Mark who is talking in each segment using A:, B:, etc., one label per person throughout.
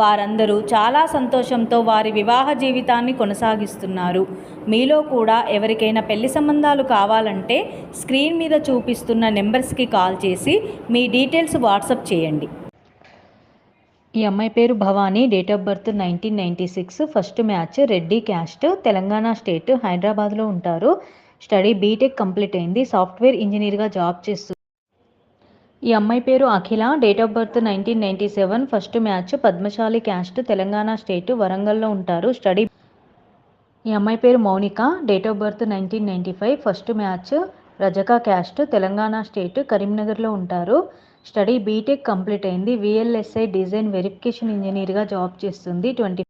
A: వారందరూ చాలా సంతోషంతో వారి వివాహ జీవితాన్ని కొనసాగిస్తున్నారు. మీలో కూడా ఎవరికైనా పెళ్ళి సంబంధాలు కావాలంటే స్క్రీన్ మీద చూపిస్తున్న నెంబర్స్కి కాల్ చేసి మీ డీటెయిల్స్ వాట్సప్ చేయండి. ఈ అమ్మాయి పేరు Bhavani date of birth nineteen ninety six first match Reddy caste Telangana state హైదరాబాద్లో ఉంటారు. స్టడీ బీటెక్ కంప్లీట్ అయింది సాఫ్ట్వేర్ ఇంజనీర్గా జాబ్ చేస్తుంది ఈ అమ్మాయి పేరు Akhila. Date of birth nineteen ninety seven first match Padmashali caste Telangana state వరంగల్లో ఉంటారు. స్టడీ ఈ అమ్మాయి పేరు Mounika. Date of birth nineteen ninety five first match Rajaka caste Telangana state కరీంనగర్లో ఉంటారు. స్టడీ బీటెక్ కంప్లీట్ అయింది. విఎల్ఎస్ఐ డిజైన్ వెరిఫికేషన్ ఇంజనీర్గా job చేస్తుంది. ట్వంటీ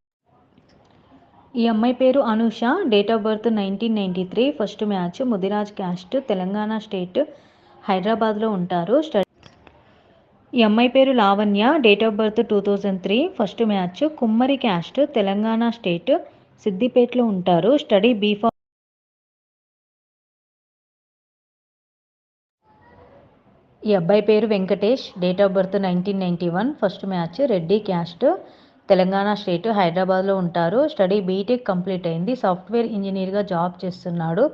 A: ఈ అమ్మాయి పేరు Anusha. Date of birth nineteen ninety three first match Mudiraj caste Telangana state హైదరాబాద్లో ఉంటారు. స్టడీ ఈ అమ్మాయి పేరు Lavanya date of birth two thousand three first match Kummari caste Telangana state సిద్దిపేటలో ఉంటారు. స్టడీ బీఫా ఈ అబ్బాయి పేరు Venkatesh date of birth nineteen ninety one first match Reddy caste Telangana state హైదరాబాద్లో ఉంటారు. స్టడీ బీటెక్ కంప్లీట్ అయింది. సాఫ్ట్వేర్ ఇంజనీర్గా జాబ్ చేస్తున్నాడు.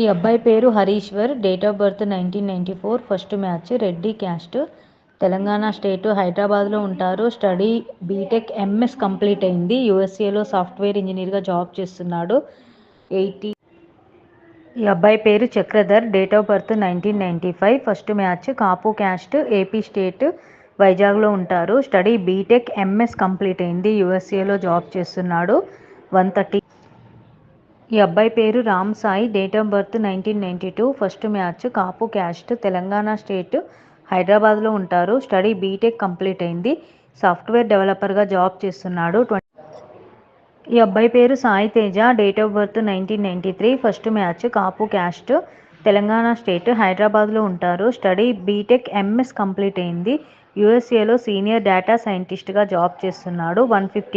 A: ఈ అబ్బాయి పేరు Harishwar. Date of birth nineteen ninety four first match Reddy caste Telangana state హైదరాబాద్లో ఉంటారు. Study B Tech M S complete అయింది. యూఎస్ఏలో సాఫ్ట్వేర్ ఇంజనీర్గా జాబ్ చేస్తున్నాడు. ఎయిటీ ఈ అబ్బాయి పేరు Chakradhar. Date of birth nineteen ninety five first match Kapu caste AP state వైజాగ్లో ఉంటారు. Study B Tech M S complete అయింది. యూఎస్ఏలో జాబ్ చేస్తున్నాడు. వన్ థర్టీ ఈ అబ్బాయి పేరు Ram Sai. Date of birth nineteen ninety two first match Kapu caste Telangana state హైదరాబాద్లో ఉంటారు. స్టడీ బీటెక్ కంప్లీట్ అయింది. సాఫ్ట్వేర్ డెవలపర్గా జాబ్ చేస్తున్నాడు. ఈ అబ్బాయి పేరు Sai Teja. Date of birth nineteen ninety three first match Kapu caste Telangana state హైదరాబాద్లో ఉంటారు. Study B Tech M S complete అయింది. యూఎస్ఏలో సీనియర్ డేటా సైంటిస్ట్గా జాబ్ చేస్తున్నాడు. One fifty